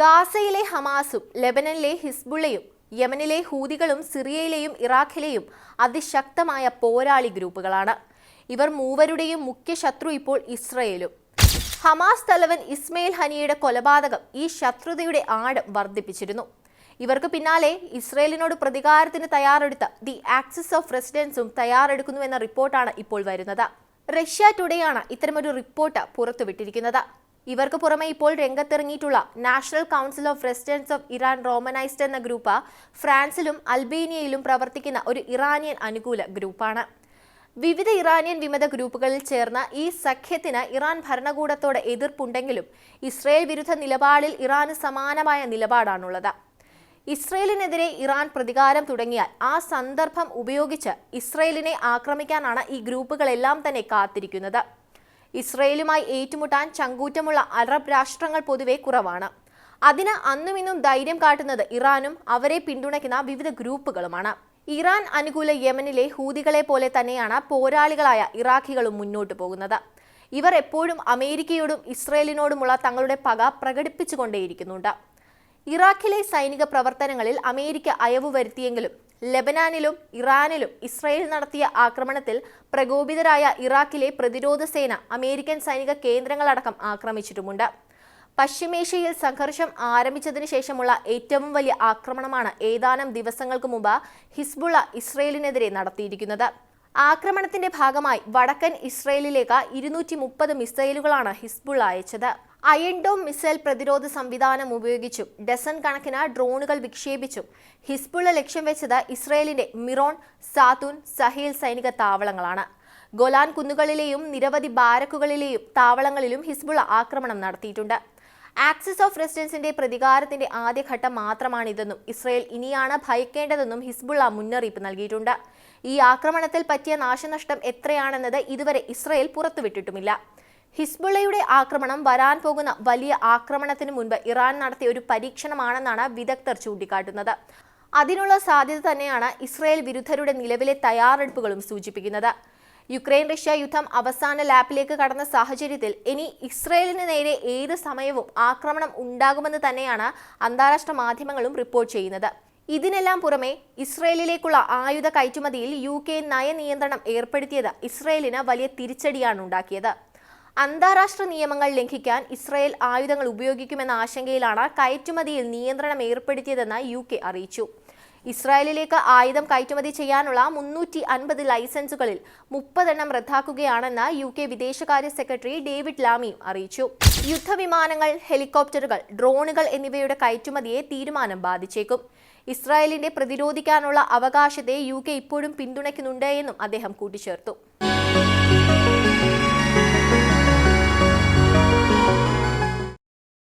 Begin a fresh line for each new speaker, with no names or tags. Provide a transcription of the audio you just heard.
ഗാസയിലെ ഹമാസും ലെബനനിലെ ഹിസ്ബുള്ളയും യമനിലെ ഹൂതികളും സിറിയയിലെയും ഇറാഖിലെയും അതിശക്തമായ പോരാളി ഗ്രൂപ്പുകളാണ്. ഇവർ മൂവരുടെയും മുഖ്യ ശത്രു ഇപ്പോൾ ഇസ്രയേലും. ഹമാസ് തലവൻ ഇസ്മയിൽ ഹനിയുടെ കൊലപാതകം ഈ ശത്രുതയുടെ ആഴം വർദ്ധിപ്പിച്ചിരുന്നു. ഇവർക്ക് പിന്നാലെ ഇസ്രയേലിനോട് പ്രതികാരത്തിന് തയ്യാറെടുത്ത ദി ആക്സിസ് ഓഫ് റെസിഡൻസും തയ്യാറെടുക്കുന്നുവെന്ന റിപ്പോർട്ടാണ് ഇപ്പോൾ വരുന്നത്. റഷ്യ ടുഡേയാണ് ഇത്തരമൊരു റിപ്പോർട്ട് പുറത്തുവിട്ടിരിക്കുന്നത്. ഇവർക്ക് പുറമെ ഇപ്പോൾ രംഗത്തിറങ്ങിയിട്ടുള്ള national council of resistance of Iran റോമനൈസ്ഡ് എന്ന ഗ്രൂപ്പ് ഫ്രാൻസിലും അൽബേനിയയിലും പ്രവർത്തിക്കുന്ന ഒരു ഇറാനിയൻ അനുകൂല ഗ്രൂപ്പാണ്. വിവിധ ഇറാനിയൻ വിമത ഗ്രൂപ്പുകളിൽ ചേർന്ന ഈ സഖ്യത്തിന് ഇറാൻ ഭരണകൂടത്തോട് എതിർപ്പുണ്ടെങ്കിലും ഇസ്രയേൽ വിരുദ്ധ നിലപാടിൽ ഇറാന് സമാനമായ നിലപാടാണുള്ളത്. ഇസ്രയേലിനെതിരെ ഇറാൻ പ്രതികാരം തുടങ്ങിയാൽ ആ സന്ദർഭം ഉപയോഗിച്ച് ഇസ്രയേലിനെ ആക്രമിക്കാനാണ് ഈ ഗ്രൂപ്പുകളെല്ലാം തന്നെ കാത്തിരിക്കുന്നത്. ഇസ്രയേലുമായി ഏറ്റുമുട്ടാൻ ചങ്കൂറ്റമുള്ള അറബ് രാഷ്ട്രങ്ങൾ പൊതുവെ കുറവാണ്. അതിന് അന്നും ഇന്നും ധൈര്യം കാട്ടുന്നത് ഇറാനും അവരെ പിന്തുണയ്ക്കുന്ന വിവിധ ഗ്രൂപ്പുകളുമാണ്. ഇറാൻ അനുകൂല യമനിലെ ഹൂതികളെ പോലെ തന്നെയാണ് പോരാളികളായ ഇറാഖികളും മുന്നോട്ടു പോകുന്നത്. ഇവർ എപ്പോഴും അമേരിക്കയോടും ഇസ്രയേലിനോടുമുള്ള തങ്ങളുടെ പക പ്രകടിപ്പിച്ചുകൊണ്ടേയിരിക്കുന്നുണ്ട്. ഇറാഖിലെ സൈനിക പ്രവർത്തനങ്ങളിൽ അമേരിക്ക അയവ് വരുത്തിയെങ്കിലും ലെബനാനിലും ഇറാനിലും ഇസ്രയേൽ നടത്തിയ ആക്രമണത്തിൽ പ്രകോപിതരായ ഇറാഖിലെ പ്രതിരോധ സേന അമേരിക്കൻ സൈനിക കേന്ദ്രങ്ങളടക്കം ആക്രമിച്ചിട്ടുമുണ്ട്. പശ്ചിമേഷ്യയിൽ സംഘർഷം ആരംഭിച്ചതിന് ശേഷമുള്ള ഏറ്റവും വലിയ ആക്രമണമാണ് ഏതാനും ദിവസങ്ങൾക്ക് മുമ്പ് ഹിസ്ബുള്ള ഇസ്രയേലിനെതിരെ നടത്തിയിരിക്കുന്നത്. ആക്രമണത്തിന്റെ ഭാഗമായി വടക്കൻ ഇസ്രയേലിലേക്ക് ഇരുന്നൂറ്റി മുപ്പത് മിസൈലുകളാണ് ഹിസ്ബുള്ള അയച്ചത്. അയൺഡോം മിസൈൽ പ്രതിരോധ സംവിധാനം ഉപയോഗിച്ചും ഡസൺ കണക്കിന് ഡ്രോണുകൾ വിക്ഷേപിച്ചും ഹിസ്ബുള്ള ലക്ഷ്യം വെച്ചത് ഇസ്രയേലിന്റെ മിറോൺ സാത്തൂൻ സഹേൽ സൈനിക താവളങ്ങളാണ്. ഗൊലാൻ കുന്നുകളിലെയും നിരവധി ബാരക്കുകളിലെയും താവളങ്ങളിലും ഹിസ്ബുള്ള ആക്രമണം നടത്തിയിട്ടുണ്ട്. ആക്സിസ് ഓഫ് റെസിഡൻസിന്റെ പ്രതികാരത്തിന്റെ ആദ്യഘട്ടം മാത്രമാണിതെന്നും ഇസ്രയേൽ ഇനിയാണ് ഭയക്കേണ്ടതെന്നും ഹിസ്ബുള്ള മുന്നറിയിപ്പ് നൽകിയിട്ടുണ്ട്. ഈ ആക്രമണത്തിൽ പറ്റിയ നാശനഷ്ടം എത്രയാണെന്നത് ഇതുവരെ ഇസ്രയേൽ പുറത്തുവിട്ടിട്ടുമില്ല. ഹിസ്ബുള്ളയുടെ ആക്രമണം വരാൻ പോകുന്ന വലിയ ആക്രമണത്തിന് മുൻപ് ഇറാൻ നടത്തിയ ഒരു പരീക്ഷണമാണെന്നാണ് വിദഗ്ധർ ചൂണ്ടിക്കാട്ടുന്നത്. അതിനുള്ള സാധ്യത തന്നെയാണ് ഇസ്രയേൽ വിരുദ്ധരുടെ നിലവിലെ തയ്യാറെടുപ്പുകളും സൂചിപ്പിക്കുന്നത്. യുക്രൈൻ റഷ്യ യുദ്ധം അവസാന ലാപ്പിലേക്ക് കടന്ന സാഹചര്യത്തിൽ ഇനി ഇസ്രയേലിന് നേരെ ഏത് സമയവും ആക്രമണം ഉണ്ടാകുമെന്ന് തന്നെയാണ് അന്താരാഷ്ട്ര മാധ്യമങ്ങളും റിപ്പോർട്ട് ചെയ്യുന്നത്. ഇതിനെല്ലാം പുറമെ ഇസ്രയേലിലേക്കുള്ള ആയുധ കയറ്റുമതിയിൽ യു കെ നയനിയന്ത്രണം ഏർപ്പെടുത്തിയത് ഇസ്രയേലിന് വലിയ തിരിച്ചടിയാണ് ഉണ്ടാക്കിയത്. അന്താരാഷ്ട്ര നിയമങ്ങൾ ലംഘിക്കാൻ ഇസ്രായേൽ ആയുധങ്ങൾ ഉപയോഗിക്കുമെന്ന ആശങ്കയിലാണ് കയറ്റുമതിയിൽ നിയന്ത്രണം ഏർപ്പെടുത്തിയതെന്ന് യു കെ അറിയിച്ചു. ഇസ്രായേലിലേക്ക് ആയുധം കയറ്റുമതി ചെയ്യാനുള്ള മുന്നൂറ്റി അൻപത് ലൈസൻസുകളിൽ മുപ്പതെണ്ണം റദ്ദാക്കുകയാണെന്ന് യു കെ വിദേശകാര്യ സെക്രട്ടറി ഡേവിഡ് ലാമിയും അറിയിച്ചു. യുദ്ധവിമാനങ്ങൾ ഹെലികോപ്റ്ററുകൾ ഡ്രോണുകൾ എന്നിവയുടെ കയറ്റുമതിയെ തീരുമാനം ബാധിച്ചേക്കും. ഇസ്രായേലിന്റെ പ്രതിരോധിക്കാനുള്ള അവകാശത്തെ യു കെ ഇപ്പോഴും പിന്തുണയ്ക്കുന്നുണ്ട് എന്നും അദ്ദേഹം കൂട്ടിച്ചേർത്തു.